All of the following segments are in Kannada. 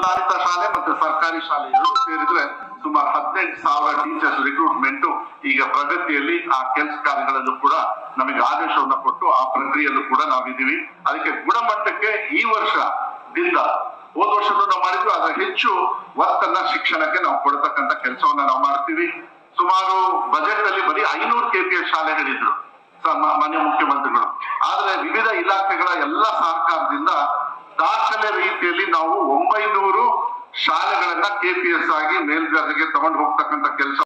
ಅನುದಾನಿತ ಶಾಲೆ ಮತ್ತು ಸರ್ಕಾರಿ ಶಾಲೆ ಎರಡು ಸೇರಿದ್ರೆ ಸುಮಾರು ಹದಿನೆಂಟು ಸಾವಿರ ಟೀಚರ್ಸ್ ರಿಕ್ರೂಟ್ಮೆಂಟ್ ಈಗ ಪ್ರಗತಿಯಲ್ಲಿ ಆ ಕೆಲಸ ಕಾರ್ಯಗಳಲ್ಲೂ ಕೂಡ ನಮಗೆ ಆದೇಶವನ್ನು ಕೊಟ್ಟು ಆ ಪ್ರಕ್ರಿಯೆಯಲ್ಲೂ ಕೂಡ ನಾವಿದ್ದೀವಿ. ಅದಕ್ಕೆ ಗುಣಮಟ್ಟಕ್ಕೆ ಈ ವರ್ಷದಿಂದ ಹೋದ ವರ್ಷದ ನಾವು ಮಾಡಿದ್ವಿ ಅದರ ಹೆಚ್ಚು ಒತ್ತನ್ನ ಶಿಕ್ಷಣಕ್ಕೆ ನಾವು ಕೊಡತಕ್ಕಂತ ಕೆಲಸವನ್ನ ನಾವು ಮಾಡ್ತೀವಿ. ಸುಮಾರು ಬಜೆಟ್ ಅಲ್ಲಿ ಬರೀ ಐನೂರು ಕೆಪಿಎ ಶಾಲೆಗಳಿದ್ರು ಸ- ಮ- ಮಾನ್ಯ ಮುಖ್ಯಮಂತ್ರಿಗಳು. ಆದ್ರೆ ವಿವಿಧ ಇಲಾಖೆಗಳ ಎಲ್ಲ ಸಹಕಾರದಿಂದ ದಾಖಲೆ ರೀತಿಯಲ್ಲಿ ನಾವು ಒಂಬೈನೂರು ಶಾಲೆಗಳನ್ನ ಕೆಪಿಎಸ್ ಆಗಿ ಮೇಲ್ದರ್ಜೆಗೆ ತಗೊಂಡು ಹೋಗ್ತಕ್ಕಂತ ಕೆಲಸ.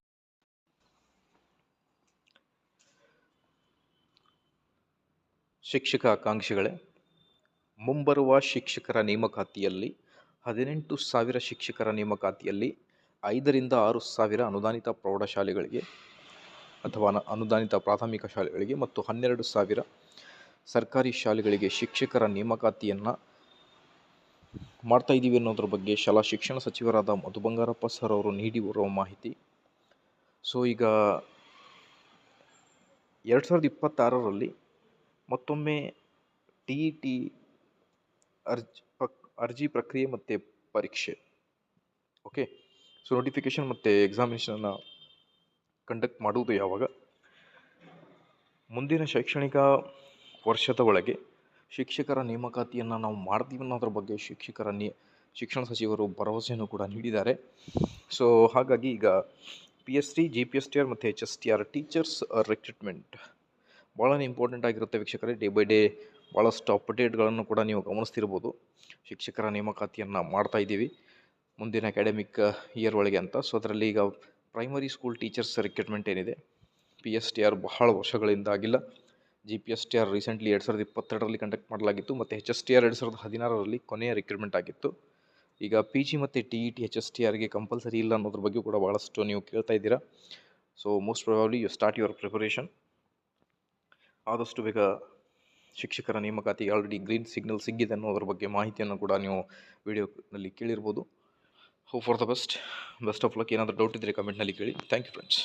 ಶಿಕ್ಷಕ ಆಕಾಂಕ್ಷಿಗಳೇ, ಮುಂಬರುವ ಶಿಕ್ಷಕರ ನೇಮಕಾತಿಯಲ್ಲಿ ಹದಿನೆಂಟು ಸಾವಿರ ಶಿಕ್ಷಕರ ನೇಮಕಾತಿಯಲ್ಲಿ ಐದರಿಂದ ಆರು ಸಾವಿರ ಅನುದಾನಿತ ಪ್ರೌಢಶಾಲೆಗಳಿಗೆ ಅಥವಾ ಅನುದಾನಿತ ಪ್ರಾಥಮಿಕ ಶಾಲೆಗಳಿಗೆ ಮತ್ತು ಹನ್ನೆರಡು ಸಾವಿರ ಸರ್ಕಾರಿ ಶಾಲೆಗಳಿಗೆ ಶಿಕ್ಷಕರ ನೇಮಕಾತಿಯನ್ನು ಮಾಡ್ತಾ ಇದ್ದೀವಿ ಅನ್ನೋದ್ರ ಬಗ್ಗೆ ಶಾಲಾ ಶಿಕ್ಷಣ ಸಚಿವರಾದ ಮಧು ಬಂಗಾರಪ್ಪ ಸರ್ ಅವರು ನೀಡಿರುವ ಮಾಹಿತಿ. ಸೊ ಈಗ ಎರಡು ಸಾವಿರದ ಇಪ್ಪತ್ತಾರರಲ್ಲಿ ಮತ್ತೊಮ್ಮೆ ಟಿ ಇ ಟಿ ಅರ್ಜಿ ಅರ್ಜಿ ಪ್ರಕ್ರಿಯೆ ಮತ್ತು ಪರೀಕ್ಷೆ. ಓಕೆ ಸೊ ನೋಟಿಫಿಕೇಷನ್ ಮತ್ತು ಎಕ್ಸಾಮಿನೇಷನನ್ನು ಕಂಡಕ್ಟ್ ಮಾಡುವುದು ಯಾವಾಗ? ಮುಂದಿನ ಶೈಕ್ಷಣಿಕ ವರ್ಷದ ಒಳಗೆ ಶಿಕ್ಷಕರ ನೇಮಕಾತಿಯನ್ನು ನಾವು ಮಾಡ್ತೀವಿ ಅನ್ನೋದ್ರ ಬಗ್ಗೆ ಶಿಕ್ಷಕರ ನಿ, ಶಿಕ್ಷಣ ಸಚಿವರು ಭರವಸೆಯನ್ನು ಕೂಡ ನೀಡಿದ್ದಾರೆ. ಸೊ ಹಾಗಾಗಿ ಈಗ P S T G P S T R ಮತ್ತು H S T R teachers recruitment ಭಾಳ ಇಂಪಾರ್ಟೆಂಟ್ ಆಗಿರುತ್ತೆ ವೀಕ್ಷಕರೇ. ಡೇ ಬೈ ಡೇ ಭಾಳಷ್ಟು ಅಪ್ಡೇಟ್ಗಳನ್ನು ಕೂಡ ನೀವು ಗಮನಿಸ್ತಿರ್ಬೋದು. ಶಿಕ್ಷಕರ ನೇಮಕಾತಿಯನ್ನು ಮಾಡ್ತಾ ಇದ್ದೀವಿ ಮುಂದಿನ ಅಕಾಡೆಮಿಕ್ ಇಯರ್ ಒಳಗೆ ಅಂತ. ಸೊ ಅದರಲ್ಲಿ ಈಗ ಪ್ರೈಮರಿ ಸ್ಕೂಲ್ ಟೀಚರ್ಸ್ ರಿಕ್ರೂಟ್ಮೆಂಟ್ ಏನಿದೆ? ಪಿ ಎಸ್ ಟಿ ಆರ್ ಬಹಳ ವರ್ಷಗಳಿಂದ ಆಗಿಲ್ಲ. G P S T R recently ಎರಡು ಸಾವಿರದ ಇಪ್ಪತ್ತೆರಡರಲ್ಲಿ ಕಂಡಕ್ಟ್ ಮಾಡಲಾಗಿತ್ತು ಮತ್ತು ಎಚ್ ಎಸ್ ಟಿ ಆರ್ ಎರಡು ಸಾವಿರದ ಹದಿನಾರರಲ್ಲಿ ಕೊನೆಯ ರಿಕ್ರೂಟ್ಮೆಂಟ್ ಆಗಿತ್ತು. ಈಗ ಪಿ ಜಿ ಮತ್ತು T E T H S T ಆರ್ಗೆ compulsory ಇಲ್ಲ ಅನ್ನೋದ್ರ ಬಗ್ಗೆ ಕೂಡ ಭಾಳಷ್ಟು ನೀವು ಕೇಳ್ತಾ ಇದ್ದೀರಾ. So most probably you start your preparation ಆದಷ್ಟು ಬೇಗ ಶಿಕ್ಷಕರ ನೇಮಕಾತಿಗೆ ಆಲ್ರೆಡಿ ಗ್ರೀನ್ ಸಿಗ್ನಲ್ ಸಿಕ್ಕಿದೆ ಅನ್ನೋದ್ರ ಬಗ್ಗೆ ಮಾಹಿತಿಯನ್ನು ಕೂಡ ನೀವು ವಿಡಿಯೋನಲ್ಲಿ ಕೇಳಿರ್ಬೋದು. Hope for the best best of luck ಏನಾದರೂ ಡೌಟ್ ಇದ್ದರೆ ಕಮೆಂಟ್ನಲ್ಲಿ ಕೇಳಿ. Thank you friends